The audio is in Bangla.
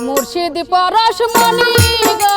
মুর্শিদ পরশমণি গো